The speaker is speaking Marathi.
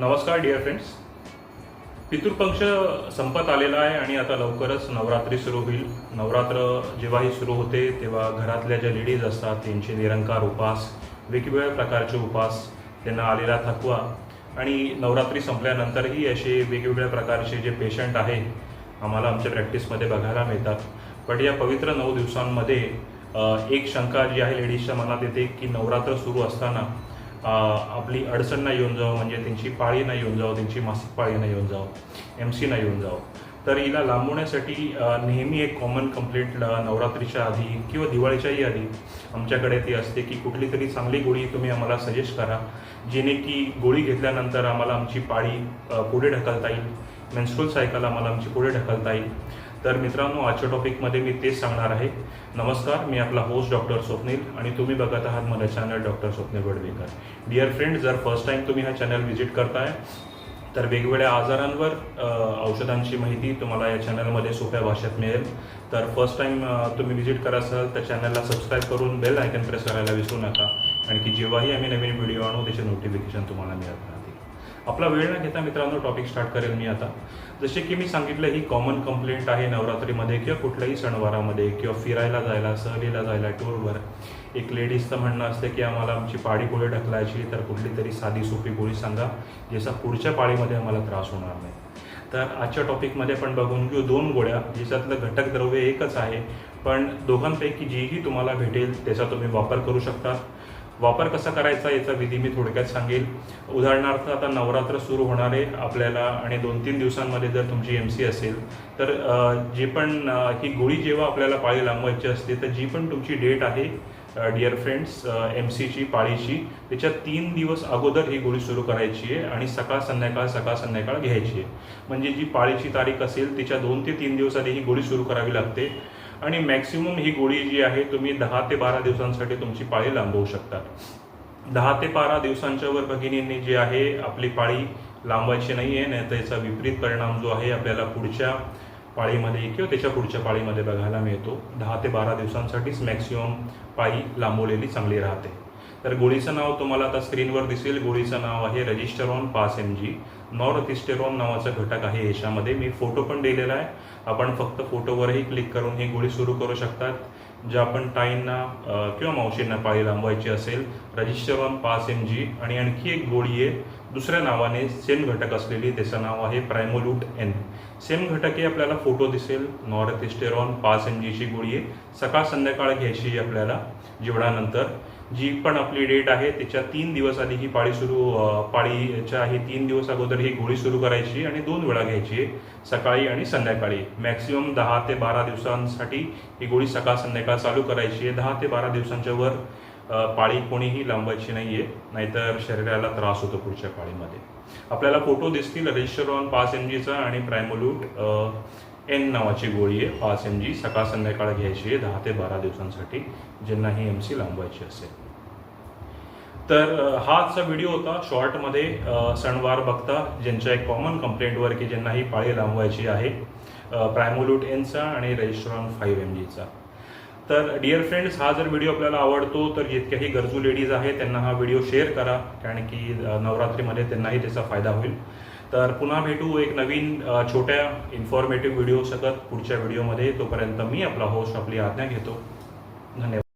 नमस्कार डिअर फ्रेंड्स पितृपक्ष संपत आलेला आहे आणि आता लवकरच नवरात्री सुरू होईल. नवरात्र जेव्हाही सुरू होते तेव्हा घरातल्या ज्या लेडीज असतात त्यांचे निरंकार उपास वेगवेगळ्या प्रकारचे उपास त्यांना आलेला थकवा आणि नवरात्री संपल्यानंतरही असे वेगवेगळ्या प्रकारचे जे पेशंट आहे आम्हाला आमच्या प्रॅक्टिसमध्ये बघायला मिळतात. पण या पवित्र नऊ दिवसांमध्ये एक शंका जी आहे लेडीजच्या मनात येते की नवरात्र सुरू असताना आपली अडचण नाही येऊन जावं म्हणजे त्यांची पाळी नाही येऊन जावं त्यांची मासिक पाळी नाही येऊन जावं एम सी नाही येऊन जावं. तर हिला लांबवण्यासाठी नेहमी एक कॉमन कंप्लेंट नवरात्रीच्या आधी किंवा दिवाळीच्याही आधी आमच्याकडे ती असते की कुठली तरी चांगली गोळी तुम्ही आम्हाला सजेस्ट करा जेणे की गोळी घेतल्यानंतर आम्हाला आमची पाळी पुढे ढकलता येईल. मेन्स्ट्रोल सायकल आम्हाला आमची पुढे ढकलता येईल. तर मित्रांनो आजच्या टॉपिकमध्ये मी तेच सांगणार आहे. नमस्कार मी आपला होस्ट डॉक्टर स्वप्नील आणि तुम्ही बघत आहात मला channel doctor Swapnil Wadwekar. Dear friend जर फर्स्ट टाइम तुम्ही हा चॅनल व्हिजिट करताय तर वेगवेगळ्या आजारांवर औषधांची माहिती तुम्हाला या चॅनलमध्ये सोप्या भाषेत मिळेल. तर फर्स्ट टाईम तुम्ही व्हिजिट करा असाल तर चॅनलला सबस्क्राईब करून बेल आयकन प्रेस करायला विसरू नका. आणि की जेव्हाही आम्ही नवीन व्हिडिओ आणू त्याचे नोटिफिकेशन तुम्हाला मिळत राहतील. आपला वेळ न घेता मित्रांनो टॉपिक स्टार्ट करेल मी आता. जसे की मी सांगितलं ही कॉमन कंप्लेंट आहे नवरात्रीमध्ये किंवा कुठल्याही सणवारामध्ये किंवा फिरायला जायला सहलीला जायला टूरवर एक लेडीजचं म्हणणं असतं की आम्हाला आमची पाळी पुढे ढकलायची तर कुठली तरी साधी सोपी गोळी सांगा ज्याचा पुढच्या पाळीमध्ये आम्हाला त्रास होणार नाही. तर आजच्या टॉपिकमध्ये आपण बघून घेऊ दोन गोळ्या ज्याच्यातलं घटक द्रव्य एकच आहे पण दोघांपैकी जीही तुम्हाला भेटेल त्याचा तुम्ही वापर करू शकता. वापर कसा करायचा याचा विधी मी थोडक्यात सांगेल. उदाहरणार्थ आता नवरात्र सुरू होणार आहे आपल्याला आणि दोन तीन दिवसांमध्ये जर तुमची एम सी असेल तर जी जे पण ही गोळी जेव्हा आपल्याला पाळी लांबवायची असते तर जी पण तुमची डेट आहे डिअर फ्रेंड्स एम सीची पाळीची त्याच्या तीन दिवस अगोदर ही गोळी सुरू करायची आहे आणि सकाळ संध्याकाळ सकाळ संध्याकाळ घ्यायची आहे. म्हणजे जी पाळीची तारीख असेल तिच्या दोन ते तीन दिवस आधी ही गोळी सुरू करावी लागते. आणि मॅक्सिमम ही गोळी जी आहे तुम्ही दहा ते बारा दिवसांसाठी तुमची पाळी लांबवू शकता. दहा ते बारा दिवसांच्या वर भगिनींनी जी आहे आपली पाळी लांबवायची नाही आहे नाही तर याचा विपरीत परिणाम जो आहे आपल्याला पुढच्या पाळीमध्ये किंवा त्याच्या पुढच्या पाळीमध्ये बघायला मिळतो. दहा ते बारा दिवसांसाठीच मॅक्सिमम पाळी लांबवलेली चांगली राहते. तर गोळीचं नाव तुम्हाला आता स्क्रीनवर दिसेल. गोळीचं नाव आहे रजिस्टरॉन पाच एम जी. नॉरथिस्टेरॉन नावाचा घटक आहे याच्यामध्ये. मी फोटो पण दिलेला आहे. आपण फक्त फोटोवरही क्लिक करून ही गोळी सुरू करू शकतात. ज्या आपण ताईंना किंवा मावशींना पाळी लांबवायची असेल रजिस्टरॉन पाच एम जी. आणि आणखी एक गोळी आहे. दुसऱ्या नावाने सेम घटक असलेली त्याचं नाव आहे प्रायमोलूट एन. सेम घटक हे आपल्याला फोटो दिसेल. नॉरथिस्टेरॉन पाच एम जीची गोळी आहे. सकाळ संध्याकाळ घ्यायची आपल्याला जेवणानंतर. जी पण आपली डेट आहे त्याच्या तीन दिवस आधी ही पाळी सुरू पाळीच्या ही तीन दिवस अगोदर ही गोळी सुरू करायची आणि दोन वेळा घ्यायची आहे सकाळी आणि संध्याकाळी. मॅक्सिमम दहा ते बारा दिवसांसाठी ही गोळी सकाळ संध्याकाळ चालू करायची आहे. दहा ते बारा दिवसांच्या वर पाळी कोणीही लांबायची नाहीये नाहीतर शरीराला त्रास होतो पुढच्या पाळीमध्ये. आपल्याला फोटो दिसतील रजिस्टरॉन पाच एम जीचा आणि प्रायमोलूट एन नावाची गोळी आहे. पाच एम जी सकाळ संध्याकाळ घ्यायची आहे. दहा ते बारा दिवसांसाठी ज्यांना ही एम सी लांबवायची असेल. तर हाचा व्हिडिओ होता. शॉर्टमध्ये सणवार बघता ज्यांच्या एक कॉमन कंप्लेंटवर की ज्यांना ही पाळी लांबवायची आहे प्रायमोल्यूट एनचा आणि रजिस्ट्रॉन फाईव्ह एम जीचा तर डिअर फ्रेंड्स हा जर व्हिडिओ आपल्याला आवडतो तर जितक्याही गरजू लेडीज आहेत त्यांना हा व्हिडिओ शेअर करा. कारण की नवरात्रीमध्ये त्यांनाही त्याचा फायदा होईल. तर पुन्हा भेटू एक नवीन छोट्या इन्फॉर्मेटिव्ह व्हिडिओ सकत पुढच्या व्हिडिओमध्ये तोपर्यंत मी आपला होस्ट आपली आज्ञा घेतो. धन्यवाद.